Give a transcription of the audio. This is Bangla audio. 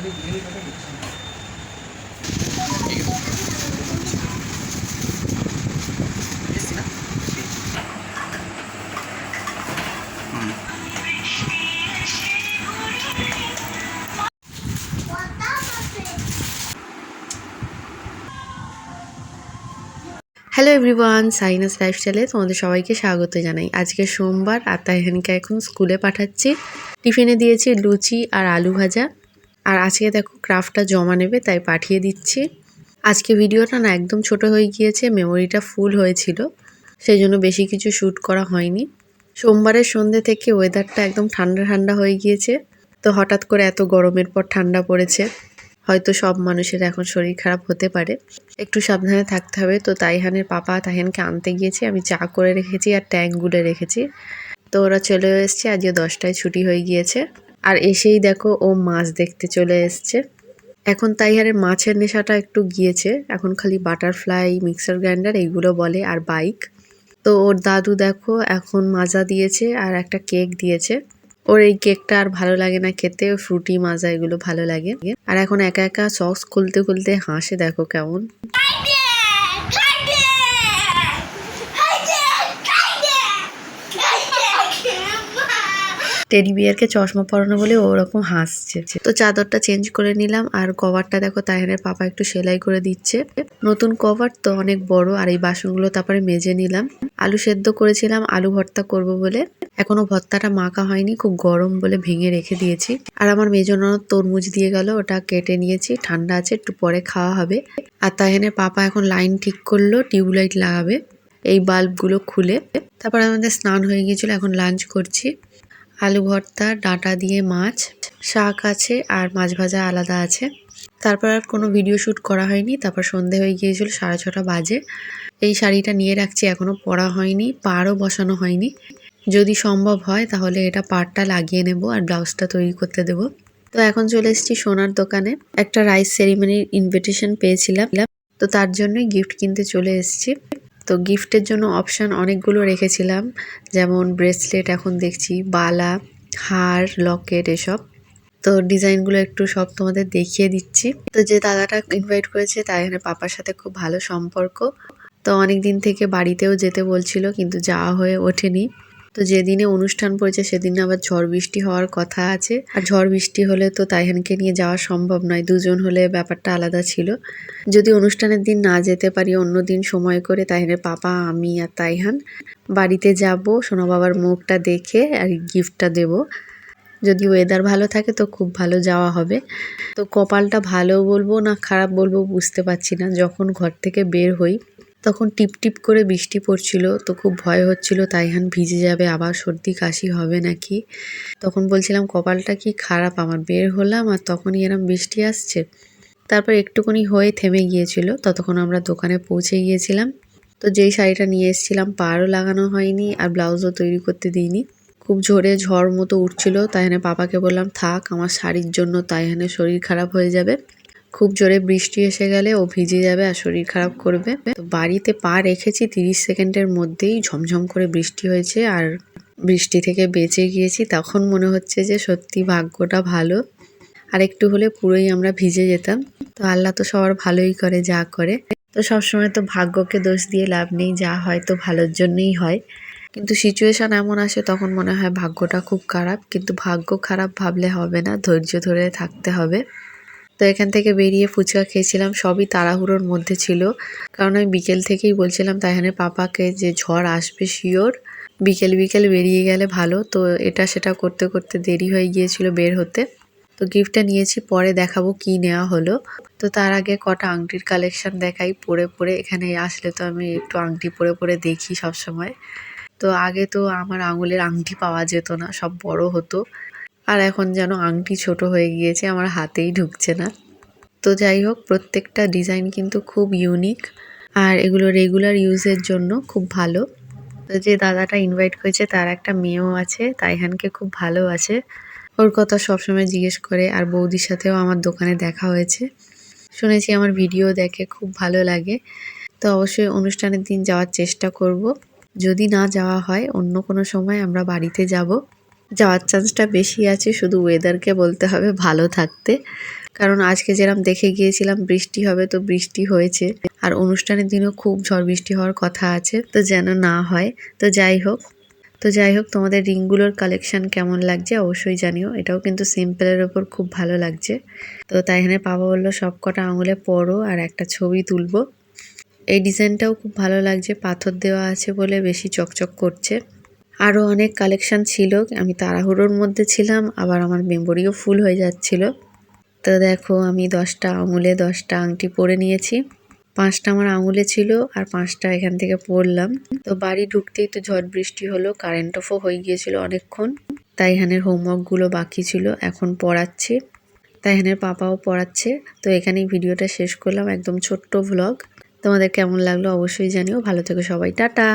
হ্যালো এভরিওয়ান সাইনাস লাইফস্টাইলে তোমাদের সবাইকে স্বাগত জানাই। আজকে সোমবার, আর তাইহানকে এখন স্কুলে পাঠাচ্ছি। টিফিনে দিয়েছি লুচি আর আলু ভাজা। আর আজকে দেখো ক্রাফটটা জমা নেবে, তাই পাঠিয়ে দিচ্ছি। আজকে ভিডিওটা না একদম ছোট হয়ে গিয়েছে মেমোরিটা ফুল হয়েছিল সেই জন্য বেশি কিছু শ্যুট করা হয়নি। সোমবারের সন্ধ্যে থেকে ওয়েদারটা একদম ঠান্ডা ঠান্ডা হয়ে গিয়েছে, তো হঠাৎ করে এত গরমের পর ঠান্ডা পড়েছে। হয়তো সব মানুষের এখন শরীর খারাপ হতে পারে। একটু সাবধানে থাকতে হবে, তো তাইহানের পাপা তাইহানকে আনতে গিয়েছে, আমি চা করে রেখেছি আর ট্যাঙ্ক গুলে রেখেছি। তো ওরা চলে এসছে, আজকে দশটায় ছুটি হয়ে গিয়েছে। আর এসেই দেখো ও মাছ দেখতে চলে এসছে। এখন তাইহারের মাছের নেশাটা একটু গিয়েছে। এখন খালি বাটারফ্লাই, মিক্সার গ্রাইন্ডার এইগুলো বলে আর বাইক। তো ওর দাদু দেখো এখন মাজা দিয়েছে আর একটা কেক দিয়েছে। ওর এই কেকটা আর ভালো লাগে না খেতে, ফ্রুটি মাজা এগুলো ভালো লাগে। আর এখন একা একা সক্স খুলতে খুলতে হাসে দেখো কেমন। টেডি বিয়ারকে চশমা পরানো বলে ওরকম হাসছে। তো চাদরটা চেঞ্জ করে নিলাম আর কভারটা দেখো তাইহানের পাপা একটু সেলাই করে দিচ্ছে। নতুন কভার তো অনেক বড় আর এই বাসনগুলো তারপরে মেজে নিলাম। আলু সেদ্ধ করেছিলাম, আলু ভর্তা করব বলে। এখনও ভর্তাটা মাখা হয়নি, খুব গরম বলে ভেঙে রেখে দিয়েছি। আর আমার মেজনো তরমুজ দিয়ে গেল, ওটা কেটে নিয়েছি, ঠান্ডা আছে, একটু পরে খাওয়া হবে। আর তাইহানের পাপা এখন লাইন ঠিক করল, টিউবলাইট লাগাবে, এই বাল্বগুলো খুলে। তারপর আমাদের স্নান হয়ে গিয়েছিল, এখন লাঞ্চ করছি। আলু ভর্তা ডাঁটা দিয়ে মাছ, শাক আছে আর মাছ ভাজা আলাদা আছে। তারপর আর কোনো ভিডিও শ্যুট করা হয়নি। তারপর সন্ধে হয়ে গিয়েছিল সাড়ে ছটা বাজে। এই শাড়িটা নিয়ে রাখছি, এখনও পরা হয়নি, পাড়ও বসানো হয়নি। যদি সম্ভব হয়, তাহলে এটা পাড়টা লাগিয়ে নেব আর ব্লাউজটা তৈরি করতে দেব। তো এখন চলে এসেছি সোনার দোকানে। একটা রাইস সেরিমনির ইনভিটেশন পেয়েছিলাম। তো তার জন্যই গিফট কিনতে চলে এসেছি। তো গিফটের জন্য অপশান অনেকগুলো রেখেছিলাম। যেমন ব্রেসলেট এখন দেখছি, বালা, হার লকেট এসব। তো ডিজাইনগুলো একটু সব তোমাদের দেখিয়ে দিচ্ছি। তো যে দাদাটা ইনভাইট করেছে তাই এখানে পাপার সাথে খুব ভালো সম্পর্ক। তো অনেক দিন থেকে বাড়িতেও যেতে বলছিল, কিন্তু যাওয়া হয়ে ওঠেনি। তো যেদিনে অনুষ্ঠান পড়েছে সেদিন আবার ঝড় বৃষ্টি হওয়ার কথা আছে। আর ঝড় বৃষ্টি হলে তো তাইহানকে নিয়ে যাওয়া সম্ভব নয়, দুজন হলে ব্যাপারটা আলাদা ছিল। যদি অনুষ্ঠানের দিন না যেতে পারি, অন্য দিন সময় করে তাইহানের পাপা, আমি আর তাইহান বাড়িতে যাব, সোনা বাবার মুখটা দেখে আর গিফটটা দেব। যদি ওয়েদার ভালো থাকে তো খুব ভালো যাওয়া হবে। তো কপালটা ভালো বলব না খারাপ বলব বুঝতে পারছি না, যখন ঘর থেকে বের হই তখন টিপ টিপ করে বৃষ্টি পড়ছিল, তো খুব ভয় হচ্ছিল, তাইহান ভিজে যাবে, আবার সর্দি কাশি হবে নাকি? তখন বলছিলাম, কপালটা কি খারাপ? আমার বের হলাম আর তখনই এরম বৃষ্টি আসছে। তারপর একটুখানি হয়ে থেমে গিয়েছিল, ততক্ষণ আমরা দোকানে পৌঁছে গিয়েছিলাম। তো যেই শাড়িটা নিয়ে এসেছিলাম, পাড়ও লাগানো হয়নি আর ব্লাউজও তৈরি করতে দিইনি। খুব ঝোরে ঝড় মতো উঠছিল তাইহানে পাপাকে বললাম, থাক, আমার শাড়ির জন্য তাইহানে শরীর খারাপ হয়ে যাবে। খুব জোরে বৃষ্টি এসে গেলে ও ভিজে যাবে আর শরীর খারাপ করবে। তো বাড়িতে পা রেখেছি তিরিশ সেকেন্ডের মধ্যেই ঝমঝম করে বৃষ্টি হয়েছে আর বৃষ্টি থেকে বেঁচে গিয়েছি। তখন মনে হচ্ছে যে সত্যি ভাগ্যটা ভালো। আর একটু হলে পুরোই আমরা ভিজে যেতাম। তো আল্লাহ তো সবার ভালোই করে, যা করে। তো সবসময় তো ভাগ্যকে দোষ দিয়ে লাভ নেই, যা হয় তো ভালোর জন্যই হয়। কিন্তু সিচুয়েশন এমন আসে, তখন মনে হয় ভাগ্যটা খুব খারাপ। কিন্তু ভাগ্য খারাপ ভাবলে হবে না, ধৈর্য ধরে থাকতে হবে। তো এখান থেকে বেরিয়ে ফুচকা খেয়েছিলাম, সবই তাড়াহুড়োর মধ্যে ছিল। কারণ আমি বিকেল থেকেই বলছিলাম, তাইহানের পাপাকে যে ঝড় আসবে শিওর, বিকেল বিকেল বেরিয়ে গেলে ভালো। তো এটা সেটা করতে করতে দেরি হয়ে গিয়েছিল বের হতে। তো গিফটটা নিয়েছি, পরে দেখাবো কি নেওয়া হলো। তো তার আগে কটা আংটির কালেকশন দেখাই, পরে পরে এখানে আসলে তো আমি একটু আংটি পরে পরে দেখি সব সময় তো আগে তো আমার আঙুলের আংটি পাওয়া যেত না, সব বড় হতো। আর এখন যেন আংটি ছোট হয়ে গিয়েছে, আমার হাতেই ঢুকছে না। তো যাই হোক, প্রত্যেকটা ডিজাইন কিন্তু খুব ইউনিক আর এগুলো রেগুলার ইউজের জন্য খুব ভালো। তো যে দাদাটা ইনভাইট করেছে, তার একটা মেয়েও আছে, তাইহানকে খুব ভালো আছে। ওর কথা সবসময় জিজ্ঞেস করে, আর বৌদির সাথেও আমার দোকানে দেখা হয়েছে। শুনেছি আমার ভিডিও দেখে খুব ভালো লাগে। তো অবশ্যই অনুষ্ঠানের দিন যাওয়ার চেষ্টা করব। যদি না যাওয়া হয়, অন্য কোনো সময় আমরা বাড়িতে যাব। যাওয়ার চান্সটা বেশি আছে, শুধু ওয়েদারকে বলতে হবে ভালো থাকতে। কারণ আজকে যেরকম দেখে গিয়েছিলাম বৃষ্টি হবে তো বৃষ্টি হয়েছে। আর অনুষ্ঠানের দিনও খুব ঝড় বৃষ্টি হওয়ার কথা আছে, তো যেন না হয়। তো যাই হোক, তো যাই হোক, তোমাদের রিংগুলোর কালেকশন কেমন লাগছে অবশ্যই জানিও। এটাও কিন্তু সিম্পলের ওপর খুব ভালো লাগছে। তো তাই এখানে পাপা বলল, সব কটা আঙুলে পরো আর একটা ছবি তুলবো। এই ডিজাইনটাও খুব ভালো লাগছে, পাথর দেওয়া আছে বলে বেশি চকচক করছে। আরও অনেক কালেকশান ছিল। আমি তাড়াহুড়োর মধ্যে ছিলাম, আবার আমার মেমোরিও ফুল হয়ে যাচ্ছিল। তো দেখো, আমি দশটা আঙুলে দশটা আংটি পরে নিয়েছি। পাঁচটা আমার আঙুলে ছিল আর পাঁচটা এখান থেকে পড়লাম তো বাড়ি ঢুকতেই তো ঝড় বৃষ্টি হলো কারেন্ট অফও হয়ে গিয়েছিল অনেকক্ষণ। তাই এখানের হোমওয়ার্কগুলো বাকি ছিল, এখন পড়াচ্ছি। তাই এখানের পাপাও পড়াচ্ছে। তো এখানেই ভিডিওটা শেষ করলাম, একদম ছোট্ট ভ্লগ তোমাদের কেমন লাগল অবশ্যই জানিও। ভালো থেকো সবাই, টাটা!